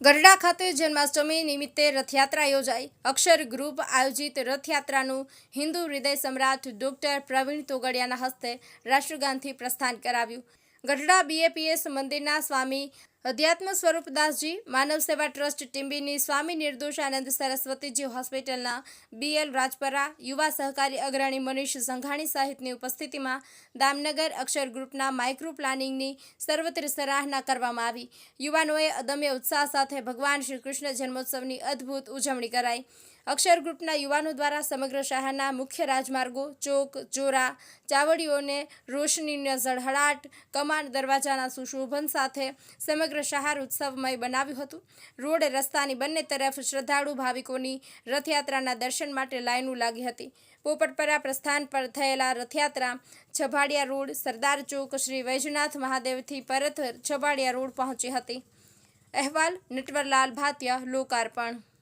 ગરડા ખાતે જન્માષ્ટમી નિમિત્તે રથયાત્રા યોજાઈ. અક્ષર ગ્રુપ આયોજિત રથયાત્રાનું હિન્દુ હૃદય સમ્રાટ ડોક્ટર પ્રવીણ તોગડિયાના હસ્તે રાષ્ટ્રગાનથી પ્રસ્થાન કરાવ્યું. ગઢડા બીએપીએસ મંદિરના સ્વામી અધ્યાત્મ સ્વરૂપદાસજી માનવ સેવા ટ્રસ્ટ ટીમ્બીની સ્વામી નિર્દોષાનંદ સરસ્વતીજી હોસ્પિટલના બીએલ રાજપરા, યુવા સહકારી અગ્રણી મનીષ સંઘાણી સહિતની ઉપસ્થિતિમાં દામનગર અક્ષર ગ્રુપના માઇક્રો પ્લાનિંગની સર્વત્ર સરાહના કરવામાં આવી. યુવાનોએ અદમ્ય ઉત્સાહ સાથે ભગવાન શ્રી કૃષ્ણ જન્મોત્સવની અદ્ભુત ઉજવણી કરાઈ. અક્ષર ગ્રુપના યુવાનો દ્વારા સમગ્ર શહેરના મુખ્ય રાજમાર્ગો, ચોક, ચોરા, ચાવડીઓને રોશનીના ઝળહળાટ કમાન દરવાજાના સુશોભન સાથે સમગ્ર શહેર ઉત્સવમય બનાવ્યું હતું. રોડ રસ્તાની બંને તરફ શ્રદ્ધાળુ ભાવિકોની રથયાત્રાના દર્શન માટે લાઈનો લાગી હતી. પોપટપરા પ્રસ્થાન પર થયેલા રથયાત્રા છબાડિયા રોડ, સરદાર ચોક, શ્રી વૈજનાથ મહાદેવથી પરત છબાડિયા રોડ પહોંચી હતી. અહેવાલ, નટવરલાલ ભાતિયા લોકાર્પણ.